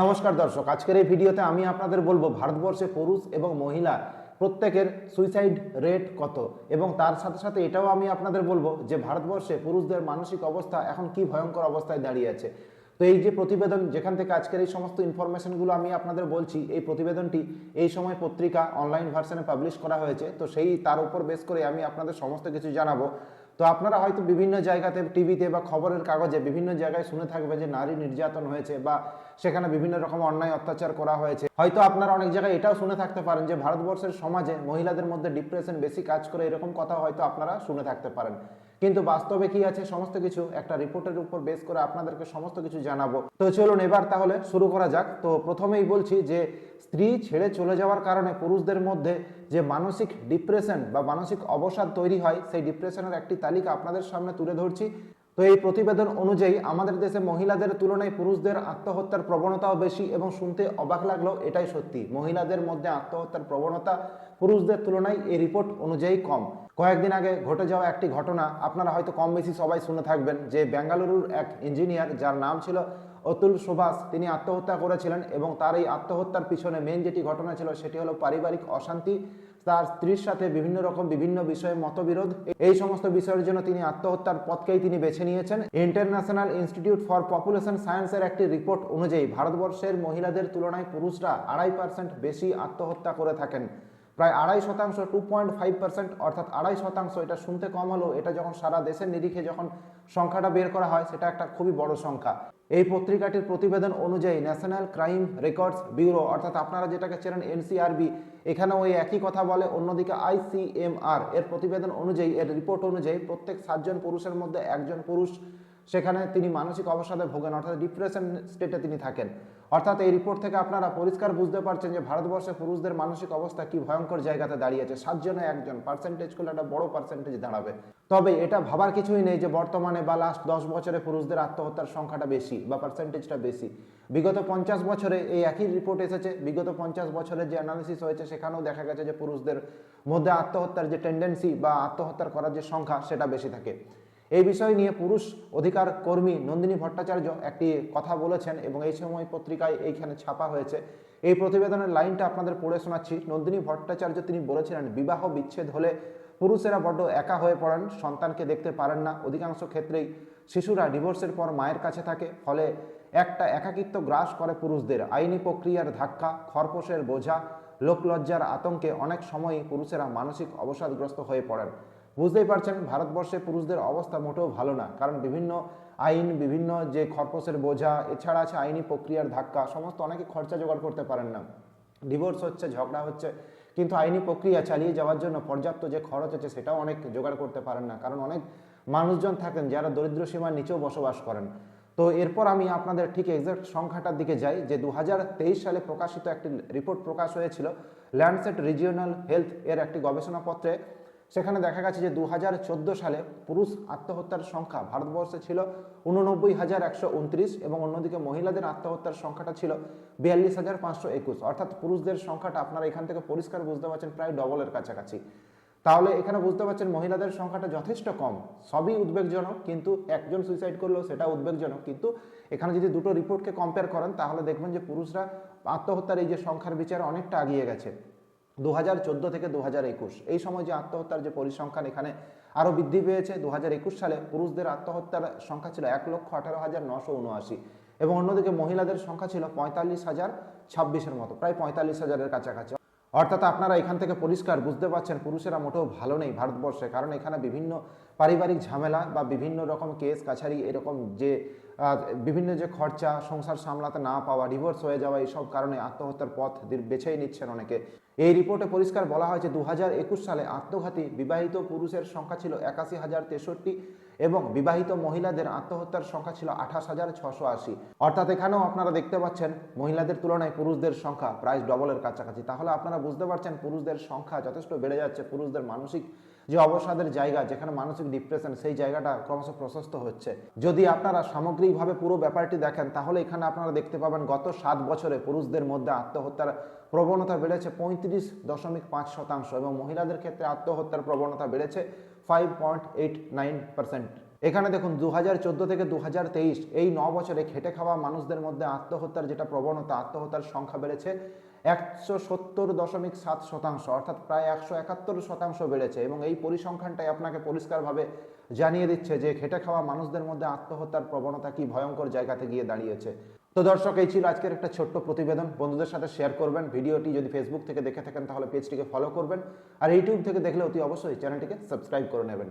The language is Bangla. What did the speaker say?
নমস্কার দর্শক, আজকের এই ভিডিওতে আমি আপনাদের বলব ভারতবর্ষে পুরুষ এবং মহিলা প্রত্যেকের সুইসাইড রেট কত? এবং তার সাথে সাথে এটাও আমি আপনাদের বলব যে ভারতবর্ষে পুরুষদের মানসিক অবস্থা এখন কি ভয়ঙ্কর অবস্থায় দাঁড়িয়ে আছে। তো এই যে প্রতিবেদন, যেখান থেকে আজকের এই সমস্ত ইনফরমেশনগুলো আমি আপনাদের বলছি, এই প্রতিবেদনটি এই সময় পত্রিকা অনলাইন ভার্সনে পাবলিশ করা হয়েছে। তো সেই তার উপর বেস করে আমি আপনাদের সমস্ত কিছু জানাব। তো আপনারা হয়তো বিভিন্ন জায়গাতে টিভিতে বা খবরের কাগজে বিভিন্ন জায়গায় শুনে থাকবে যে নারী নির্যাতন হয়েছে বা সেখানে বিভিন্ন রকম অন্যায় অত্যাচার করা হয়েছে। হয়তো আপনারা অনেক জায়গায় এটাও শুনে থাকতে পারেন যে ভারতবর্ষের সমাজে মহিলাদের মধ্যে ডিপ্রেশন বেশি কাজ করে এরকম কথা হয়তো আপনারা শুনে থাকতে পারেন। কিন্তু বাস্তবে কি আছে? সমস্ত কিছু একটা রিপোর্টের উপর বেস করে আপনাদেরকে সমস্ত কিছু জানাব। তো চলুন এবার তাহলে শুরু করা যাক। তো প্রথমেই বলছি যে, স্ত্রী ছেড়ে চলে যাওয়ার কারণে পুরুষদের মধ্যে যে মানসিক ডিপ্রেশন বা মানসিক অবসাদ তৈরি হয়, সেই ডিপ্রেশনের একটি তালিকা আপনাদের সামনে তুলে ধরছি। তো এই প্রতিবেদন অনুযায়ী আমাদের দেশে মহিলাদের তুলনায় পুরুষদের আত্মহত্যার প্রবণতাও বেশি এবং শুনতে অবাক লাগলেও এটাই সত্যি। মহিলাদের মধ্যে আত্মহত্যার প্রবণতা পুরুষদের তুলনায় এই রিপোর্ট অনুযায়ী কম। কয়েকদিন আগে ঘটে যাওয়া একটি ঘটনা, আপনারা হয়তো কম বেশি সবাই শুনে থাকবেন, যে বেঙ্গালুরুর এক ইঞ্জিনিয়ার, যার নাম ছিল অতুল সুভাষ, তিনি আত্মহত্যা করেছিলেন এবং তার এই আত্মহত্যার পিছনে মেন যেটি ঘটনা ছিল, সেটি হলো পারিবারিক অশান্তি তার স্ত্রীর সাথে বিভিন্ন রকম বিভিন্ন বিষয়ে মতবিরোধ। এই সমস্ত বিষয়ের জন্য তিনি আত্মহত্যার পথকেই তিনি বেছে নিয়েছেন। ইন্টারন্যাশনাল ইনস্টিটিউট ফর পপুলেশন সায়েন্সের একটি রিপোর্ট অনুযায়ী ভারতবর্ষের মহিলাদের তুলনায় পুরুষরা আড়াই পার্সেন্ট বেশি আত্মহত্যা করে থাকেন। প্রায় আড়াই শতাংশ টু পয়েন্ট ফাইভ পার্সেন্ট অর্থাৎ আড়াই শতাংশ এটা শুনতে কম হলেও এটা যখন সারা দেশের নিরিখে যখন সংখ্যাটা বের করা হয়, সেটা একটা খুবই বড় সংখ্যা। এই পত্রিকাটির প্রতিবেদন অনুযায়ী ন্যাশনাল ক্রাইম রেকর্ডস ব্যুরো অর্থাৎ আপনারা যেটাকে চেনেন এনসিআরবি এখানে ওই একই কথা বলে, অন্যদিকে আইসিএমআর এর প্রতিবেদন অনুযায়ী, এর রিপোর্ট অনুযায়ী প্রত্যেক সাতজন পুরুষের মধ্যে একজন পুরুষ সেখানে তিনি মানসিক অবসাদে ভোগেন, অর্থাৎ ডিপ্রেশন স্টেটে তিনি থাকেন। অর্থাৎ এই রিপোর্ট থেকে আপনারা পরিষ্কার বুঝতে পারছেন যে ভারতবর্ষে পুরুষদের মানসিক অবস্থা কি ভয়ঙ্কর জায়গাতে দাঁড়িয়েছে। সাতজনে একজন পার্সেন্টেজ করলে একটা বড় পার্সেন্টেজ দাঁড়াবে। তবে এটা ভাবার কিছুই নেই যে বর্তমানে বা লাস্ট দশ বছরে পুরুষদের আত্মহত্যার সংখ্যাটা বেশি বা পার্সেন্টেজটা বেশি। বিগত পঞ্চাশ বছরে এই একই রিপোর্ট এসেছে। বিগত পঞ্চাশ বছরের যে অ্যানালিসিস হয়েছে, সেখানেও দেখা গেছে যে পুরুষদের মধ্যে আত্মহত্যার যে টেন্ডেন্সি বা আত্মহত্যার করার যে সংখ্যা, সেটা বেশি থাকে। এই বিষয় নিয়ে পুরুষ অধিকার কর্মী নন্দিনী ভট্টাচার্য একটি কথা বলেছেন এবং এই সময় পত্রিকায় এইখানে ছাপা হয়েছে। এই প্রতিবেদনের লাইনটা আপনাদের পড়ে শোনাচ্ছি। নন্দিনী ভট্টাচার্য তিনি বলেছিলেন, বিবাহ বিচ্ছেদ হলে পুরুষেরা বড্ড একা হয়ে পড়েন, সন্তানকে দেখতে পারেন না। অধিকাংশ ক্ষেত্রেই শিশুরা ডিভোর্সের পর মায়ের কাছে থাকে, ফলে একটা একাকিত্ব গ্রাস করে পুরুষদের। আইনি প্রক্রিয়ার ধাক্কা খরপোশের বোঝা, লোকলজ্জার আতঙ্কে অনেক সময়ই পুরুষেরা মানসিক অবসাদগ্রস্ত হয়ে পড়েন। বুঝতেই পারছেন, ভারতবর্ষে পুরুষদের অবস্থা মোটেও ভালো না। কারণ বিভিন্ন আইন, বিভিন্ন যে খরপোশের বোঝা, এছাড়া আছে আইনি প্রক্রিয়ার ধাক্কা, সমস্ত অনেকে খরচা জোগাড় করতে পারেন না। ডিভোর্স হচ্ছে, ঝগড়া হচ্ছে, কিন্তু আইনি প্রক্রিয়া চালিয়ে যাওয়ার জন্য পর্যাপ্ত যে খরচ আছে, সেটাও অনেক জোগাড় করতে পারেন না। কারণ অনেক মানুষজন থাকেন যারা দরিদ্র সীমার নিচেও বসবাস করেন। তো এরপর আমি আপনাদের ঠিক এক্সাক্ট সংখ্যাটার দিকে যাই, যে দু হাজার তেইশ সালে প্রকাশিত একটি রিপোর্ট প্রকাশ হয়েছিল ল্যান্ডসেট রিজিওনাল হেলথ এর একটি গবেষণাপত্রে। সেখানে দেখা গেছে যে দু হাজার চোদ্দ সালে পুরুষ আত্মহত্যার সংখ্যা ভারতবর্ষে ছিল উননব্বই হাজার একশো উনত্রিশ এবং অন্যদিকে মহিলাদের আত্মহত্যার সংখ্যাটা ছিল বিয়াল্লিশ হাজার পাঁচশো একুশ। অর্থাৎ পুরুষদের সংখ্যাটা আপনারা এখান থেকে পরিষ্কার বুঝতে পারছেন প্রায় ডবলের কাছাকাছি। তাহলে এখানে বুঝতে পারছেন মহিলাদের সংখ্যাটা যথেষ্ট কম। সবই উদ্বেগজনক, কিন্তু একজন সুইসাইড করলেও সেটা উদ্বেগজনক। কিন্তু এখানে যদি দুটো রিপোর্টকে কম্পেয়ার করেন, তাহলে দেখবেন যে পুরুষরা আত্মহত্যার এই যে সংখ্যার বিচারে অনেকটা এগিয়ে গেছে। দু হাজার চোদ্দ থেকে দু হাজার একুশ। এই সময় যে আত্মহত্যার যে পরিসংখ্যান এখানে আরও বৃদ্ধি পেয়েছে দু হাজার একুশ সালে পুরুষদের আত্মহত্যার সংখ্যা ছিল এক লক্ষ আঠারো হাজার নশো উনআশি এবং অন্যদিকে মহিলাদের সংখ্যা ছিল পঁয়তাল্লিশ হাজার ছাব্বিশের মতো, প্রায় পঁয়তাল্লিশ হাজারের কাছাকাছি। অর্থাৎ আপনারা এখান থেকে পরিষ্কার বুঝতে পারছেন পুরুষেরা মোটেও ভালো নেই ভারতবর্ষে, কারণ এখানে বিভিন্ন পারিবারিক ঝামেলা বা বিভিন্ন রকম কেস কাছারি এরকম যে বিভিন্ন যে খরচা সংসার সামলাতে না পাওয়া ডিভোর্স হয়ে যাওয়া, এইসব কারণে আত্মহত্যার পথ বেছেই নিচ্ছেন অনেকে। এই রিপোর্টে পরিষ্কার বলা হয়েছে দু হাজার একুশ সালে আত্মঘাতী বিবাহিত পুরুষের সংখ্যা ছিল একাশি হাজার তেষট্টি এবং বিবাহিত মহিলাদের আত্মহত্যার সংখ্যা ছিল আঠাশ হাজার ছশো আশি। অর্থাৎ এখানেও আপনারা দেখতে পাচ্ছেন, মহিলাদের তুলনায় পুরুষদের সংখ্যা প্রায় ডবলের কাছাকাছি। তাহলে আপনারা বুঝতে পারছেন পুরুষদের সংখ্যা যথেষ্ট বেড়ে যাচ্ছে, পুরুষদের মানসিক যে অবসাদের জায়গা, যেখানে মানসিক ডিপ্রেশন সেই জায়গাটা ক্রমশ প্রশস্ত হচ্ছে। যদি আপনারা সামগ্রিকভাবে পুরো ব্যাপারটি দেখেন, তাহলে এখানে আপনারা দেখতে পাবেন গত সাত বছরে পুরুষদের মধ্যে আত্মহত্যার প্রবণতা বেড়েছে পঁয়ত্রিশ দশমিক পাঁচ শতাংশ এবং মহিলাদের ক্ষেত্রে আত্মহত্যার প্রবণতা বেড়েছে five point eight nine percent এখানে দেখুন দু হাজার চোদ্দ থেকে দু হাজার তেইশ, এই ন বছরে খেটে খাওয়া মানুষদের মধ্যে আত্মহত্যার যেটা প্রবণতা, আত্মহত্যার সংখ্যা বেড়েছে একশো সত্তর দশমিক সাত শতাংশ, অর্থাৎ প্রায় একশো একাত্তর শতাংশ বেড়েছে এবং এই পরিসংখ্যানটাই আপনাকে পরিষ্কারভাবে জানিয়ে দিচ্ছে যে খেটে খাওয়া মানুষদের মধ্যে আত্মহত্যার প্রবণতা কি ভয়ঙ্কর জায়গাতে গিয়ে দাঁড়িয়েছে। তো দর্শক, এই ছিল আজকের একটা ছোট্ট প্রতিবেদন। বন্ধুদের সাথে শেয়ার করবেন। ভিডিওটি যদি ফেসবুক থেকে দেখে থাকেন, তাহলে পেজটিকে ফলো করবেন। আর ইউটিউব থেকে দেখলে অতি অবশ্যই চ্যানেলটিকে সাবস্ক্রাইব করে নেবেন।